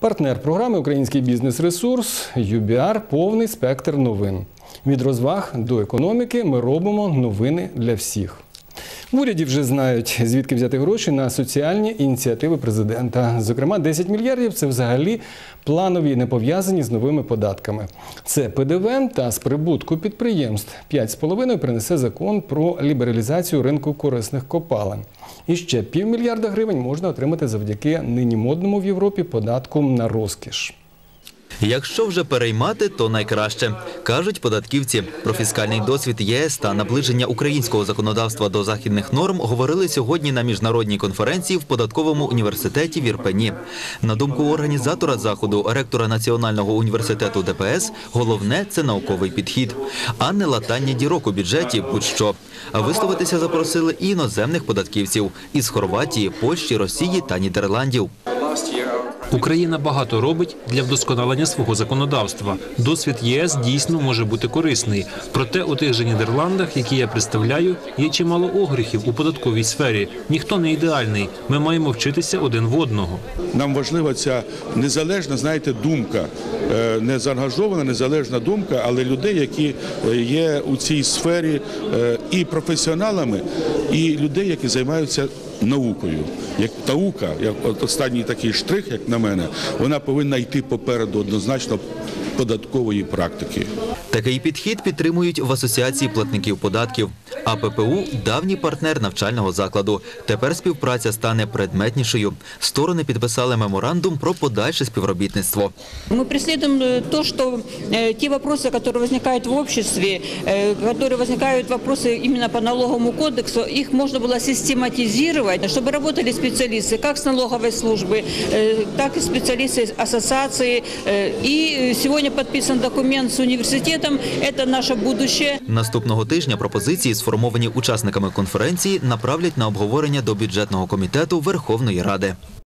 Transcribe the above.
Партнер програми Український бізнес-ресурс UBR – повний спектр новин. Від розваг до економіки ми робимо новини для всіх. В уряді вже знають, звідки взяти гроші на соціальні ініціативи президента. Зокрема, 10 мільярдів це взагалі планові, не пов'язані з новими податками. Це ПДВ та з прибутку підприємств. 5,5 принесе закон про лібералізацію ринку корисних копалин. І ще півмільярда гривень можна отримати завдяки нині модному в Європі податку на розкіш. Якщо вже переймати, то найкраще кажуть податківці. Про фіскальний досвід ЄС та наближення українського законодавства до західних норм говорили сьогодні на міжнародній конференції в податковому університеті в Ірпені. На думку організатора заходу, ректора Національного університету ДПС, головне це науковий підхід, а не латання дірок у бюджеті. Будь-що висловитися запросили і іноземних податківців із Хорватії, Польщі, Росії та Нідерландів. Україна багато робить для вдосконалення свого законодавства. Досвід ЄС дійсно може бути корисний. Проте у тих же Нідерландах, які я представляю, є чимало огріхів у податковій сфері. Ніхто не ідеальний. Ми маємо вчитися один в одного. Нам важлива ця незалежна, знаєте, думка, Е, не заангажована, незалежна думка, але людей, які е, є у цій сфері е, і професіоналами, і людей, які займаються наукою. Як наука, як от останній такий штрих, як на мене, вона повинна йти попереду однозначно податкової практики. Такий підхід підтримують в асоціації платників податків. А ППУ – давній партнер навчального закладу. Тепер співпраця стане предметнішою. Сторони підписали меморандум про подальше співробітництво. Мы преследуем э, то, что э, те вопросы, которые возникают в обществе, э, которые возникают вопросы именно по налоговому кодексу, их можно было систематизировать, чтобы работали специалисты как с налоговой службы, э, так и специалисты из ассоциации. Э, И сегодня подписан документ с университетом. Это наше будущее. Наступного тижня пропозиції, сформовані учасниками конференції, направлять на обговорення до бюджетного комітету Верховної Ради.